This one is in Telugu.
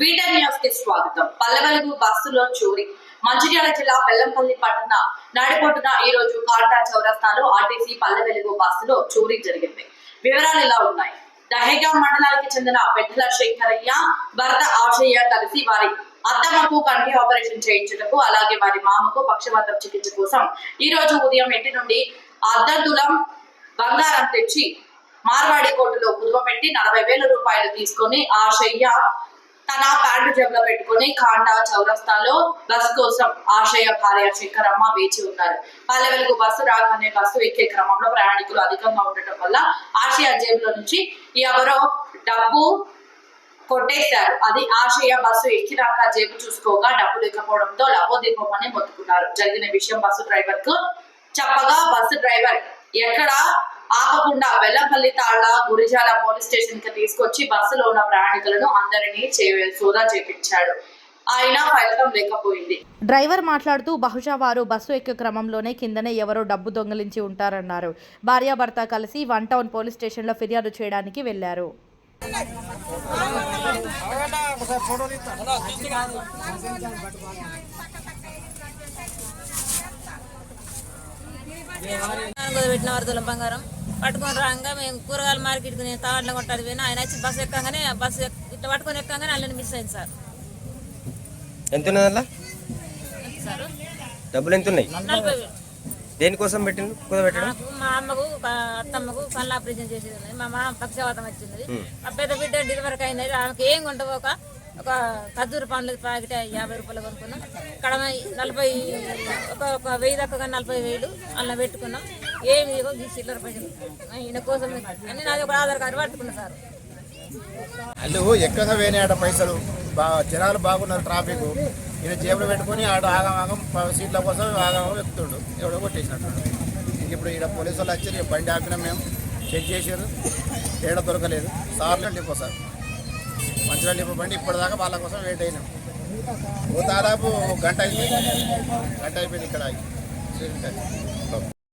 వీటర్ న్యూస్కి స్వాగతం. పల్లెవెలుగు బస్సులో చోరీ. మంచిర్యాల జిల్లా బెల్లంపల్లి పట్టణ నడిపొట్టున ఈ రోజు కాంటా చౌరస్తాలో ఆర్టీసీ పల్లెవెలుగు బస్సులో చోరీ జరిగింది. వివరాలు ఇలా ఉన్నాయి. దహేగాం మండలానికి చెందిన పెద్దల శేఖరయ్య భర్త ఆశయ్య కలిసి వారి అత్తమ్మకు కంటి ఆపరేషన్ చేయించుటకు అలాగే వారి మామకు పక్షవాతం చికిత్స కోసం ఈ రోజు ఉదయం ఇంటి నుండి అద్దతులం బంగారం తెచ్చి మార్వాడి కోర్టులో కుదువపెట్టి నలభై వేల రూపాయలు తీసుకొని ఆశయ్య తన ప్యాంటు జేబులో పెట్టుకొని కాండా చౌరస్తాలో బస్ కోసం ఆశయ భార్య శంకరమ్మ వేచి ఉన్నారు. పల్లెవెలుగు బస్సు రాగానే బస్సు ఎక్కే క్రమంలో ప్రయాణికులు అధికంగా ఉండటం వల్ల ఆశయ జేబులో నుంచి ఎవరో డబ్బు కొట్టేశారు. అది ఆశయ బస్సు ఎక్కినాక జేబు చూసుకోగా డబ్బు లేకపోవడంతో లవోదీపమని మొత్తుకున్నారు. జరిగిన విషయం బస్సు డ్రైవర్కు చెప్పగా బస్సు డ్రైవర్ ఎక్కడ ఆపకుండా వెల్లంపల్లి తాళ్ళ గురిజాల పోలీస్ స్టేషన్కి తీసుకొచ్చి బస్సులో ఉన్న ప్రయాణికులను అందరినీ సోదా చేపించాడు. ఫలితం లేకపోయింది. డ్రైవర్ మాట్లాడుతూ బహుశా వారు బస్సు ఎక్కే క్రమంలోనే కిందనే ఎవరో డబ్బు దొంగిలించి ఉంటారన్నారు. భార్యాభర్త కలిసి వన్ టౌన్ పోలీస్ స్టేషన్లో ఫిర్యాదు చేయడానికి వెళ్ళారు పెట్టిన వరదల బంగారం పట్టుకొని రాగా మేము కూరగాయల మార్కెట్కి నేను తావాడలో కొట్టాలి పోయినా ఆయన వచ్చి బస్సు ఎక్కగానే బస్సు ఇట్లా పట్టుకొని ఎక్కగానే అల్లని మిస్ అయింది సార్. ఎంత ఉన్నది అలా ఎంత సార్? డబ్బులు ఎంత ఉన్నాయి నలభై వేలు. దేనికోసం పెట్టిండు? కుదబెట్టడం నాకు మా అమ్మకు ఒక అత్తమ్మకు కళ్ళ ఆపరేషన్ చేసేది. ఉన్నది మా మామ పక్షవాతం వచ్చింది. ఆ పెద్ద బిడ్డ డెలివరీకి అయినది. ఆమెకి ఏం కొంటపోక ఒక ఖర్జూర పండ్ల ప్యాకెట్ యాభై రూపాయలు కొనుక్కున్నాం. ఇక్కడ నలభై ఒక ఒక వెయ్యి దాకా నలభై వేలు అలా పెట్టుకున్నాం. ఏమి ఇగో ఈ చిల్లర పైసలు ఈయన కోసం అన్ని నాది ఒక ఆధార్ కార్డు పట్టుకున్నా సార్. అల్లు ఎక్కడ వేనాడ పైసలు. బాగా జనాలు బాగున్నారు ట్రాఫిక్ ఈయన జేబులో పెట్టుకొని ఆడ ఆగమాగం ఆగం సీట్ల కోసం ఆగమాగం ఎక్కుతుండు. ఎవడో కొట్టేసినట్టు ఇంక ఇప్పుడు ఈడ పోలీసు వాళ్ళు వచ్చి బండి ఆపినాం మేము. చెక్ చేసారు ఏడ దొరకలేదు. సార్లు డిపో సార్. మంచిగా డిపో బండి ఇప్పటిదాకా వాళ్ళ కోసం వెయిట్ అయినాం. ఓ దాదాపు గంట అయిపోయింది. గంట అయిపోయింది ఇక్కడ. ఆగి.